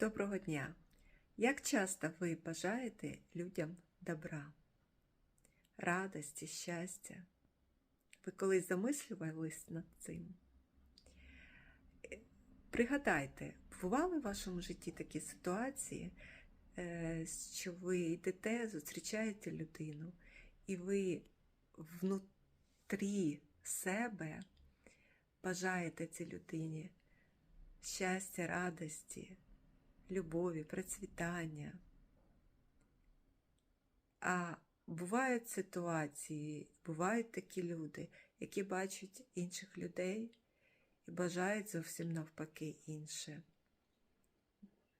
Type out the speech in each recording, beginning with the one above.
Доброго дня! Як часто ви бажаєте людям добра, радості, щастя? Ви колись замислювались над цим? Е, Пригадайте, бували в вашому житті такі ситуації, е, що ви йдете, зустрічаєте людину, і ви внутрі себе бажаєте цій людині щастя, радості, любові, процвітання. А бувають ситуації, бувають такі люди, які бачать інших людей і бажають зовсім навпаки інше.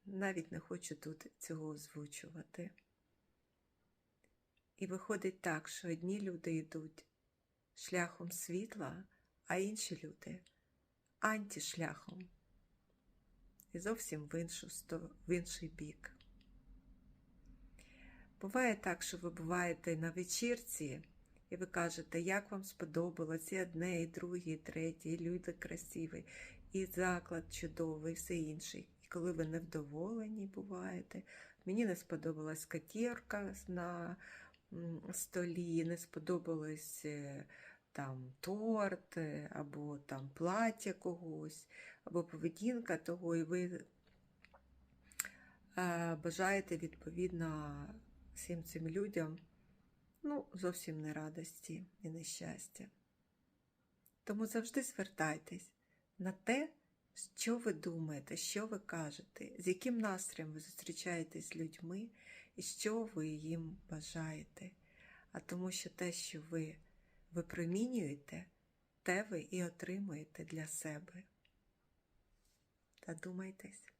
Навіть не хочу тут цього озвучувати. І виходить так, що одні люди йдуть шляхом світла, а інші люди антишляхом. І зовсім в, іншу, в інший бік. Буває так, що ви буваєте на вечірці, і ви кажете, як вам сподобалось і одне, і друге, і третє, і люди красиві, і заклад чудовий, і все інше. І коли ви невдоволені буваєте, мені не сподобалась скатірка на столі, не сподобалось е, там торт, або там плаття когось, або поведінка того, і ви е, бажаєте відповідно всім цим людям ну, зовсім не радості і нещастя. Тому завжди звертайтесь на те, що ви думаєте, що ви кажете, з яким настроєм ви зустрічаєтесь з людьми і що ви їм бажаєте. А тому що те, що ви випромінюєте, те ви і отримуєте для себе. Та думайтесь.